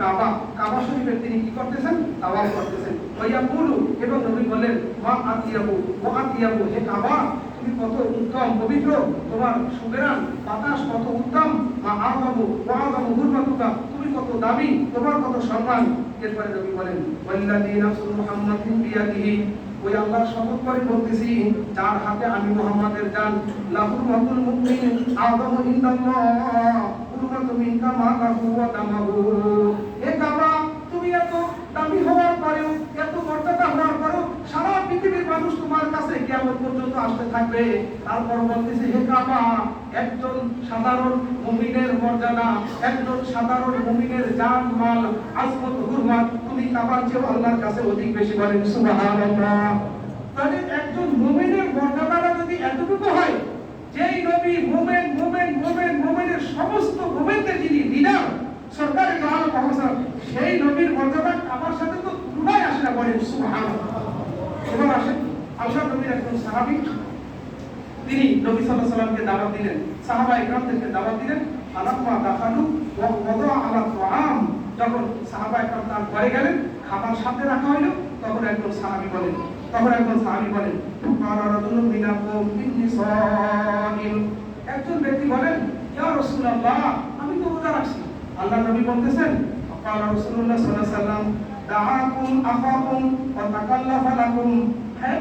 কাবা কাবা শরীফের তিনি কি করতেছেন? তাওয়াফ করতেছেন। ওইয়া কুলু এবং নবী বলেন, মা আতিয়াবু, ও আতিয়াবু, হে কাবা, তুমি কত উত্তম, পবিত্র, তোমার সুবেরান বাতাস কত উত্তম, মা আগাবু ও আগাবু হুরমাতুকা তুমি কত দামি, তোমার কত সম্মান। এরপরে নবী বলেন, ওয়াল্লাযী নাফসু মুহাম্মাদিন বিয়াদিহি। ওই আল্লাহর শপথ করে বলতেছি, যার হাতে আমি মুহাম্মাদের জান লাহুল মাহুল মুমিন আদম ইনদাল্লাহ উরমাতু মিনকা মা লাহু ওয়া দামাহু। দামি হওয়ার পরেও, এত মর্যাদা হওয়ার পরেও সারা পৃথিবীর মানুষ তোমার কাছে কিয়ামত পর্যন্ত আসতে থাকবে। তারপর বলতেছে, হে কাবা, একজন সাধারণ মুমিনের মর্যাদা, একজন সাধারণ মুমিনের জান মাল আজমত হুরমাত, তুমি কাবার চেয়ে আল্লাহর কাছে অধিক বেশি বলেন তাহলে একজন মর্যাদাটা যদি এতটুকু হয়, যেই নবী মুমিন মুমিন মুমিন, মুমিনের সমস্ত মুমিনদের যিনি লিডার সরকারের মহান মহাসার সেই নবীর মর্যাদা আমার সাথে তো তুলনায় আসে না সুবহানাল্লাহ। এবার আসেন নবীর একজন সাহাবী। তিনি নবী আলাইহি সাল্লামকে দাওয়াত দিলেন। সাহাবা দাওয়াত দিলেন। আলাম্মা ওয়াদা আলা যখন সাহাবা ইকরাম তার ঘরে গেলেন, খাবার সাথে রাখা হলো, তখন একজন সাহাবী বলেন, তখন একজন সাহাবী বলেন একজন ব্যক্তি বলেন আমি তো রোজা রাখছি। আল্লাহ নবী বলতেছেন কারা রাসূলুল্লাহ সাল্লাল্লাহু আলাইহি সাল্লাম দাআকুম আখাকুম ওয়া তাকাল্লাফা লাকুম। হ্যাঁ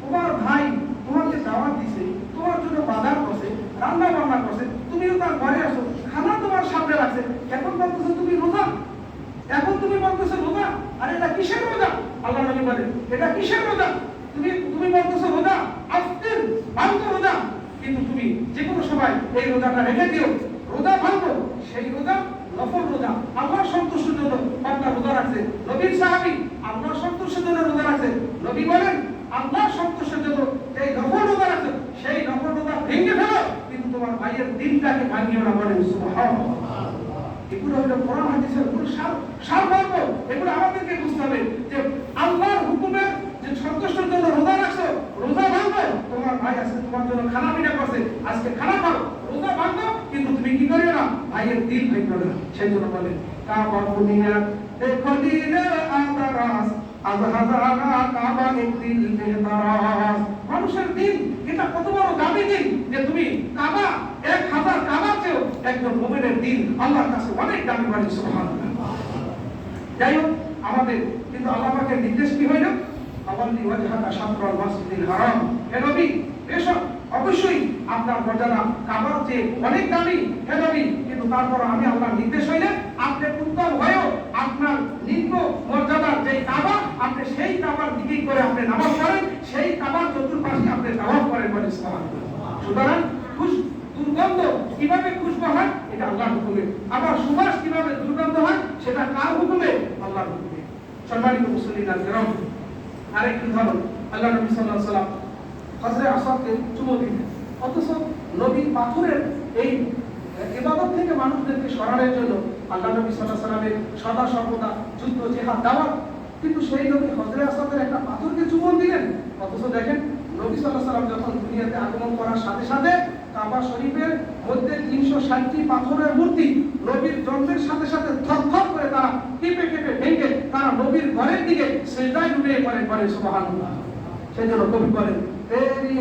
তোমার ভাই তোমাকে দাওয়াত দিছে, তোমার জন্য বাজার করছে, রান্না বান্না করছে, তুমিও তার ঘরে আসো, খানা তোমার সামনে রাখছে। এখন বলতেছো, তুমি রোজা? এখন তুমি বলতেছো, রোজা? আর এটা কিসের রোজা? আল্লাহ নবী বলেন, এটা কিসের রোজা? তুমি তুমি বলতেছো, রোজা আফতির ভাঙতো রোজা। কিন্তু তুমি যে কোনো সময় এই রোজাটা রেখে দিও। রোজা ভাঙবো সেই রোজা নফল রোজা আল্লাহর সন্তুষ্টির জন্য বান্দা রোজা রাখছে নবীর সাহাবী আল্লাহর সন্তুষ্টির জন্য রোজা রাখছে নবী বলেন আল্লাহর সন্তুষ্টির জন্য এই নফল রোজা রাখছে সেই নফল রোজা ভেঙে ফেলো কিন্তু তোমার ভাইয়ের ভাঙিও না বলেন এগুলো হলো কোরআন, হাদিসের মূল সার সারমর্ম। এগুলো আমাদেরকে বুঝতে হবে যে আল্লাহর হুকুমের যে সন্তুষ্টের জন্য রোজা রাখছো, রোজা ভাঙবো। তোমার ভাই আজকে তোমার জন্য খানা পিনা করছে, আজকে খানা খাও। রোজা ভাঙবো কিন্তু তুমি কি করিও না? ভাইয়ের দিল ভাঙবে না। সেই জন্য বলে, কাবা দুনিয়া দেখো দিলের আন্দারাস আজ হাজারা কাবা দিল বেদারাস মানুষের দিন, এটা কত বড় দামি দিন যে তুমি কাবা, এক হাজার কাবার চেয়েও একজন মুমিনের দিন আল্লাহর কাছে অনেক দামি বাড়ি সুবহানাল্লাহ। যাই হোক, আমাদের, কিন্তু আল্লাহ পাকের নির্দেশ কি হইল? মাসজিদিল হারাম। হে নবী অবশ্যই আপনার মর্যাদা কাবার চেয়ে অনেক দামি। হে নবী, কিন্তু তারপর আমি আল্লাহর নির্দেশ হইলে আপনি উত্তম হয়েও আপনার নিম্ন মর্যাদার যে কাবা, আপনি সেই কাবার দিকে করে আপনি নামাজ পড়েন, সেই কাবার নামাজ পড়েন সুতরাং দুর্গন্ধ কীভাবে খুশবু হয়, এটা আল্লাহর হুকুমে। আবার সুবাস কীভাবে দুর্গন্ধ হয়, সেটা কার হুকুমে? আল্লাহর হুকুমে। সম্মানিত মুসলিম আলকেরাম আরেকটি ধরন আল্লাহ নবী আলাইহি সাল্লাম হযরত আসাদকে চুমো দিলেন। অথচ নবী পাথরের এই ইবাদত থেকে মানুষদেরকে সরানোর জন্য আল্লাহ নবী আলাইহি সাল্লামের সদা সর্বদা যুদ্ধ, জিহাদ, দাওয়াত। কিন্তু সেই নবী হযরত আসাদের একটা পাথরকে চুম্বন দিলেন। অথচ দেখেন নবী যখন দুনিয়াতে আগমন করার সাথে সাথে কাবা শরীফের মধ্যে তিনশো ষাটটি পাথরের মূর্তি নবীর জন্মের সাথে সাথে করে তারা কেঁপে কেঁপে ভেঙে তারা নবীর ঘরের দিকে ডুবে পড়ে পড়ে, সুবহানাল্লাহ। সেই জন্য কবি বলেন, তেরি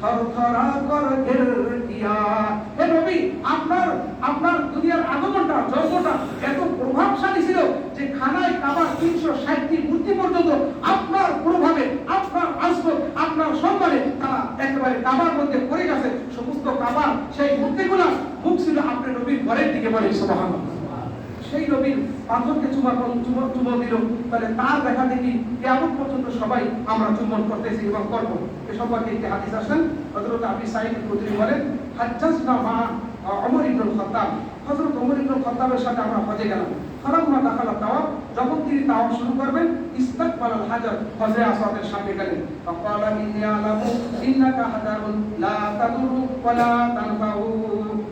থরথরা কর হে নবী, আপনার আপনার দুনিয়ার আগমনটা, জন্মটা এত প্রভাবশালী ছিল যে খানায় কাবার তিনশো ষাটটি মূর্তি পর্যন্ত আপনার প্রভাবে আপনার আসবত আপনার সম্মানে তারা একেবারে কাবার মধ্যে পড়ে গেছে। সমস্ত কাবার সেই মূর্তিগুলো মুখ ছিল আপনার নবীর ঘরের দিকে বলে, সুবহানাল্লাহ। সেই নবীর পাথরকে চুমা চুমো চুমো দিল। তাহলে তার দেখা দেখি কেমন পর্যন্ত সবাই আমরা চুম্বন করতেছি এবং করব। এ সম্পর্কে একটি হাদিস আসেন আবি সাঈদ খুদরি বলেন, হাজ্জাজনা মা ওমর ইবনুল খাত্তাব। খাত্তাবের সাথে আমরা হজে গেলাম। দাখালা যখন তিনি তাওয়াফ শুরু করবেন ইস্তাকবাল আল হাজার হজরে আসওয়াদের সামনে গেলেন। ফাকালা আলামু, ইন্নাকা হাজারুন লা তাদুরু তানফাউ।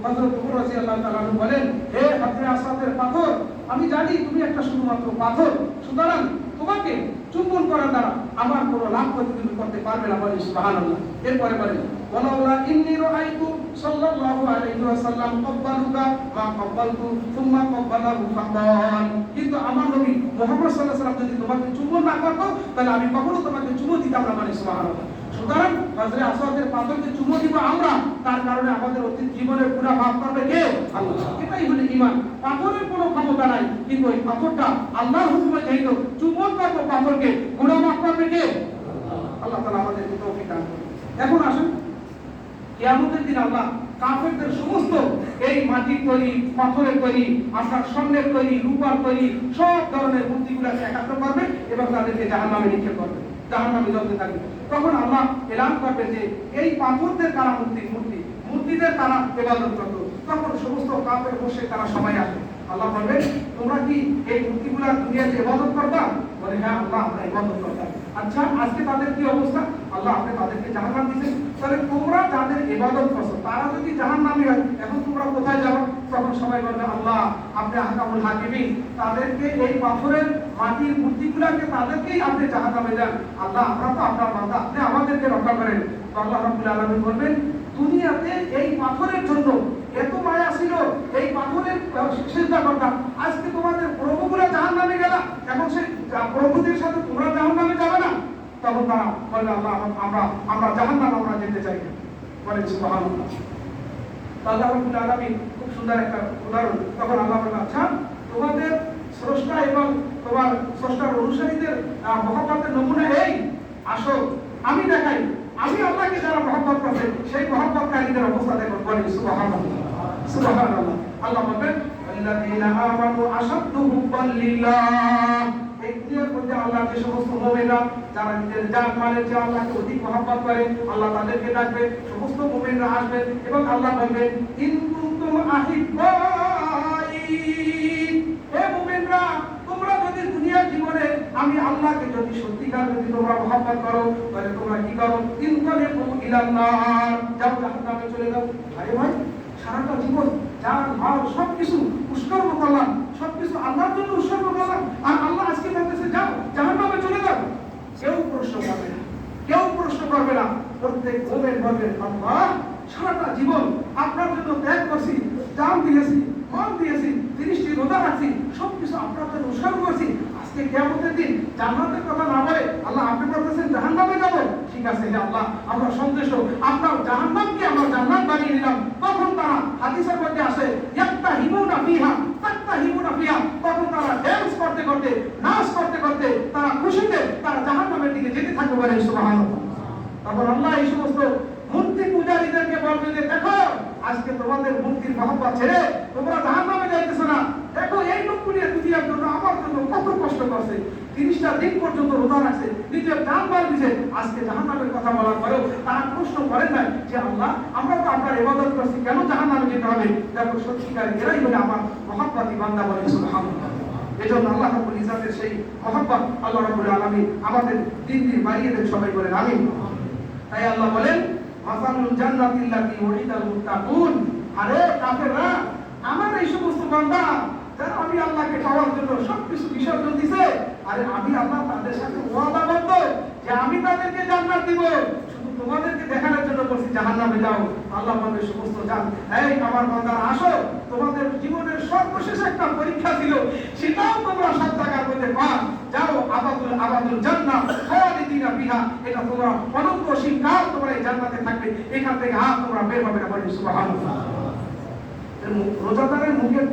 হযরত রাদিয়াল্লাহু তাআলা বলেন, হে হজরে আসওয়াদের পাথর, আমি জানি তুমি একটা শুধুমাত্র পাথর, সুতরাং তোমাকে চুম্বন করার দ্বারা আমার কোনো লাভ তুমি করতে পারবে না বলে সুবহানাল্লাহ। এরপরে বলেন ওয়ালাউলা ইন্নী রাআইতু সাল্লাল্লাহু আলাইহি ওয়াসাল্লাম ক্বাব্বালুকা মা ক্বাব্বালতু সুম্মা ক্বাব্বালাহু ফাকাল। কিন্তু আমার নবী মুহাম্মদ সাল্লাল্লাহু আলাইহি ওয়াসাল্লাম যদি তোমাকে চুম্বন না করতো তাহলে আমি কখনো তোমাকে চুমো দিতাম না মানে সুবহানাল্লাহ। সুতরাং হযরত আসওয়াদের পাথরকে চুমো দিব আমরা, তার কারণে আমাদের অতীত জীবনের পুরো মাফ করবে কে? আল্লাহ। এটাই হলো ঈমান। পাথরের কোনো ক্ষমতা নাই, কিন্তু ওই পাথরটা আল্লাহর হুকুমে চাইতো চুম্বন করব পাথরকে গুনাহ মাফ করবে কে? আল্লাহ। তাআলা আমাদেরকে তৌফিক দান এখন আসুন কিয়ামতের দিন আল্লাহ কাফেরদের সমস্ত এই মাটির তৈরি, পাথরের তৈরি আপনার স্বর্ণের তৈরি, রূপার তৈরি, সব ধরনের মূর্তিগুলোকে একাত্র করবে এবং তাদেরকে নিক্ষেপ করবে। থাকবে। তখন আল্লাহ এলান করবে যে, এই পাথরদের কারা মূর্তি মূর্তি, মূর্তিদের তারা ইবাদত করত। তখন সমস্ত কাফের বসে তারা সবাই আসবে। আল্লাহ বলবেন, তোমরা কি এই মূর্তিগুলা দুনিয়াতে ইবাদত করবা? বলে হ্যাঁ আল্লাহ, আমরা ইবাদত করতাম আচ্ছা আজকে তাদের কি অবস্থা? আল্লাহ আপনি তাদেরকে তাহলে তোমরা যাদের করছ, তারা যদি জাহান্নামী হয়, এখন তোমরা কোথায় যাও তখন সবাই বলবে, আল্লাহ, আপনি আহকামুল হাকিমিন। তাদেরকে এই পাথরের মাটির মূর্তিগুলাকে তাদেরকেই আপনি জাহান্নামে যান আল্লাহ, আমরা তো আপনার বান্দা, আপনি আমাদেরকে রক্ষা করেন। আল্লাহ রাব্বুল আলামিন বলবেন দুনিয়াতে এই পাথরের জন্য এত মায়া ছিল এই পাথরের চিন্তা করতাম আজকে তোমাদের প্রভুগুলো জাহান নামে গেলা এখন সেই প্রভুদের সাথে তোমরা জাহান নামে যাবে না বলবে আল্লাহ আমরা আমরা জাহান নাম আমরা যেতে চাই না। সুবহানাল্লাহ। আল্লাহ খুব সুন্দর একটা উদাহরণ। তখন আল্লাহ বলবে আচ্ছা তোমাদের স্রষ্টা এবং তোমার স্রষ্টার অনুসারীদের নমুনা এই। আসো, আমি দেখাই। আমি আল্লাহকে যারা মহব্বত করছে, সেই মহব্বতকারীদের অবস্থা দেখুন বলি সুবহানাল্লাহ। সুবহানাল্লাহ। আল্লাহ বলবেন আমানু আশাদ্দু হুব্বান লিল্লাহ। মধ্যে আল্লাহ যে সমস্ত মুমিনরা, যারা নিজের জান মালের যে আল্লাহকে অধিক করে, আল্লাহ তাদেরকে ডাকবে, সমস্ত মুমিনরা এবং আল্লাহ বলবেন কুনতুম আহিব্বাই হে মুমিনরা, তোমরা যদি জীবনে, আমি আল্লাহকে যদি সত্যিকার যদি তোমরা মহব্বত করো, তাহলে তোমরা কি করো? ইনকালে ইলান্নার যাও জাহান্নামে চলে যাও। আরে ভাই, সারাটা জীবন জান মাল সব কিছু উৎসর্গ করলাম সব কিছু আল্লাহর জন্য উৎসর্গ করলাম, আর আল্লাহ আজকে বলতেছে যাও জাহান্নামে চলে যাও কেউ প্রশ্ন করবে না কেউ প্রশ্ন করবে না মোমেন বলবেন আল্লাহ সারাটা জীবন আপনার জন্য ত্যাগ করছি জান দিয়েছি মাল দিয়েছি তিরিশটি রোজা রাখছি সব আপনার জন্য উৎসর্গ করছি। আজকে কেমতের দিন জান্নাতের কথা না বলে আল্লাহ আপনি বলতেছেন, জাহান্নামে যাব। ঠিক আছে হে আল্লাহ, আমরা সন্তুষ্ট। আপনার জাহান্নামকে আমরা জান্নাত বানিয়ে নিলাম। তখন তারা হাদিসের মধ্যে আসে একটা হিমুনা ফিহা একটা হিমুনা ফিহা। তখন তারা ড্যান্স করতে করতে, নাচ করতে করতে তারা খুশিতে তারা জাহান্নামের দিকে যেতে থাকবে বলে সুবহানাল্লাহ। তখন আল্লাহ এই সমস্ত মূর্তি পূজারীদেরকে বলবে যে, দেখো, আজকে তোমাদের মূর্তির মহব্বত ছেড়ে তোমরা জাহান্নামে যাইতেছো না। দেখো, এই লোকগুলি দুনিয়ার জন্য, আমার জন্য কত কষ্ট করছে। তিরিশটা দিন পর্যন্ত রোজা রাখছে নিজের জান মাল দিছে আজকে জাহান্নামের কথা বলার পরেও তারা প্রশ্ন করেন নাই যে, আল্লাহ, আমরা তো আপনার ইবাদত করছি, কেন জাহান্নামে যেতে হবে? দেখো, সত্যিকার এরাই হলে আমার মহাব্বাতি বান্দা বলে, সুবহানাল্লাহ। এজন্য আল্লাহ রাব্বুল ইজ্জাতের সেই মহব্বত আল্লাহ রাব্বুল আলামিন আমাদের দিন দিন বাড়িয়ে দেন, সবাই বলেন, আমিন। তাই আল্লাহ বলেন, মাসালুল জান্নাতিল্লাতি ওয়াইদাল মুত্তাকুন। আরে কাফেররা, আমার এই সমস্ত বান্দা, যারা আমি আল্লাহকে পাওয়ার জন্য সবকিছু বিসর্জন দিছে, আরে আমি আল্লাহ তাদের সাথে ওয়াদা করতে যে আমি তাদেরকে জান্নাত দিব। তোমাদেরকে দেখানোর জন্য বলছি, জাহান্নামে যাও। আল্লাহ বলবে, সমস্ত জান, এই আমার বান্দারা আসো। তোমাদের জীবনের সর্বশেষ একটা পরীক্ষা ছিল। সেটাও তোমরা সব জায়গার মধ্যে পা যাও, আবাদুল আবাদুল জান্নাত, খালিদিনা বিহা এটা তোমরা অনন্ত শিক্ষা তোমরা এই জান্নাতে থাকবে। এখান থেকে হাত তোমরা বের হবে না বলি, সুবহানাল্লাহ। রোজাদারের মুখে